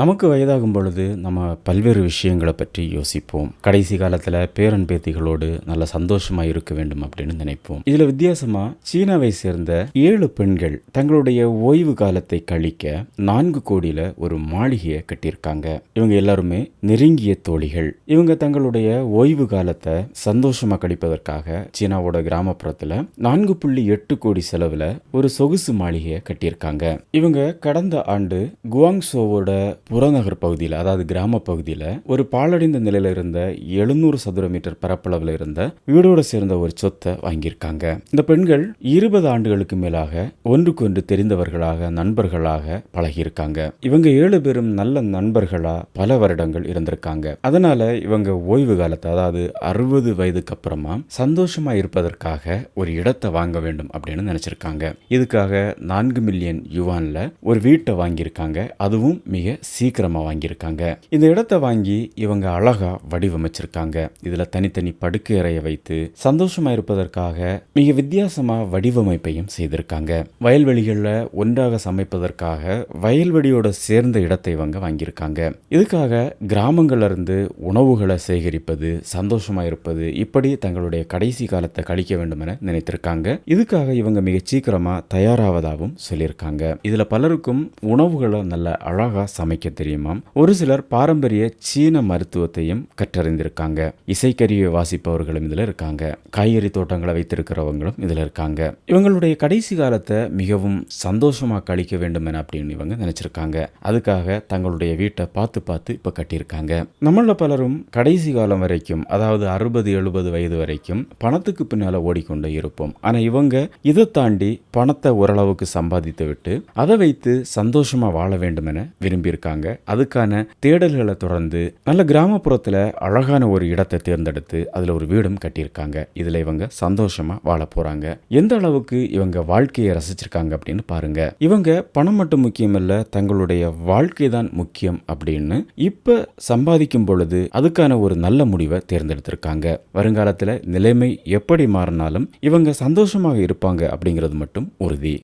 நமக்கு வயதாகும் பொழுது நம்ம பல்வேறு விஷயங்களை பற்றி யோசிப்போம். கடைசி காலத்தில் பேரன் பேத்திகளோடு நல்ல சந்தோஷமாக இருக்க வேண்டும் அப்படின்னு நினைப்போம். இதில் வித்தியாசமாக சீனாவை சேர்ந்த ஏழு பெண்கள் தங்களுடைய ஓய்வு காலத்தை கழிக்க நான்கு கோடியில் ஒரு மாளிகையை கட்டியிருக்காங்க. இவங்க எல்லாருமே நெருங்கிய தோழிகள். இவங்க தங்களுடைய ஓய்வு காலத்தை சந்தோஷமாக கழிப்பதற்காக சீனாவோட கிராமப்புறத்தில் நான்கு புள்ளி எட்டு கோடி செலவில் ஒரு சொகுசு மாளிகையை கட்டியிருக்காங்க. இவங்க கடந்த ஆண்டு குவாங்சோவோட புறநகர் பகுதியில் அதாவது கிராம பகுதியில் ஒரு பாழடைந்த நிலையில இருந்த எழுநூறு சதுர மீட்டர் பரப்பளவில் இருந்த வீடோடு சேர்ந்த ஒரு சொத்தை வாங்கியிருக்காங்க. இந்த பெண்கள் இருபது ஆண்டுகளுக்கு மேலாக ஒன்றுக்கொன்று தெரிந்தவர்களாக நண்பர்களாக பழகியிருக்காங்க. இவங்க ஏழு பேரும் நல்ல நண்பர்களா பல வருடங்கள் இருந்திருக்காங்க. அதனால இவங்க ஓய்வு காலத்தை அதாவது அறுபது வயதுக்கு அப்புறமா சந்தோஷமா இருப்பதற்காக ஒரு இடத்தை வாங்க வேண்டும் அப்படின்னு நினைச்சிருக்காங்க. இதுக்காக நான்கு மில்லியன் யுவான்ல ஒரு வீட்டை வாங்கியிருக்காங்க. அதுவும் மிக சீக்கிரமாக வாங்கியிருக்காங்க. இந்த இடத்தை வாங்கி இவங்க அழகா வடிவமைச்சிருக்காங்க. இதில் தனித்தனி படுக்கை அறையை வைத்து சந்தோஷமா இருப்பதற்காக மிக வித்தியாசமாக வடிவமைப்பையும் செய்திருக்காங்க. வயல்வெளிகளில் ஒன்றாக சமைப்பதற்காக வயல்வெளியோட சேர்ந்த இடத்தை இவங்க வாங்கியிருக்காங்க. இதுக்காக கிராமங்களிலிருந்து உணவுகளை சேகரிப்பது சந்தோஷமாக இருப்பது இப்படி தங்களுடைய கடைசி காலத்தை கழிக்க வேண்டும் என நினைத்திருக்காங்க. இதுக்காக இவங்க மிக சீக்கிரமாக தயாராவதாகவும் சொல்லியிருக்காங்க. இதில் பலருக்கும் உணவுகளை நல்ல அழகாக சமைக்க தெரியுமாம்? ஒரு சிலர் பாரம்பரிய சீன மருத்துவத்தையும் கற்றறிந்திருக்காங்க. இசைக்கருவியை வாசிப்பவர்களும் இதுல இருக்காங்க. காய்கறி தோட்டங்களை வைத்திருக்கிறவங்களும் இதுல இருக்காங்க. இவங்களுடைய கடைசி காலத்தை மிகவும் சந்தோஷமா கழிக்க வேண்டும் என அப்படின்னு இவங்க நினைச்சிருக்காங்க. அதுக்காக தங்களுடைய வீட்டை பார்த்து பார்த்து இப்ப கட்டியிருக்காங்க. நம்மள பலரும் கடைசி காலம் வரைக்கும் அதாவது அறுபது எழுபது வயது வரைக்கும் பணத்துக்கு பின்னால ஓடிக்கொண்டு இருப்போம். ஆனா இவங்க இதை தாண்டி பணத்தை ஓரளவுக்கு சம்பாதித்து விட்டு அதை வைத்து சந்தோஷமா வாழ வேண்டும் என விரும்பியிருக்காங்க. அதுக்கான தேடல்களை தொடர்ந்து நல்ல கிராமப்புறத்துல அழகான ஒரு இடத்தை தேர்ந்தெடுத்து அதுல ஒரு வீடும் கட்டியிருக்காங்க. இதுல இவங்க சந்தோஷமா வாழ போறாங்க. எந்த அளவுக்கு இவங்க வாழ்க்கையை ரசிச்சிருக்காங்க அப்படின்னு பாருங்க. இவங்க பணம் மட்டும் முக்கியம் இல்ல தங்களுடைய வாழ்க்கை தான் முக்கியம் அப்படின்னு இப்ப சம்பாதிக்கும் பொழுது அதுக்கான ஒரு நல்ல முடிவை தேர்ந்தெடுத்திருக்காங்க. வருங்காலத்துல நிலைமை எப்படி மாறினாலும் இவங்க சந்தோஷமாக இருப்பாங்க அப்படிங்கிறது மட்டும் உறுதி.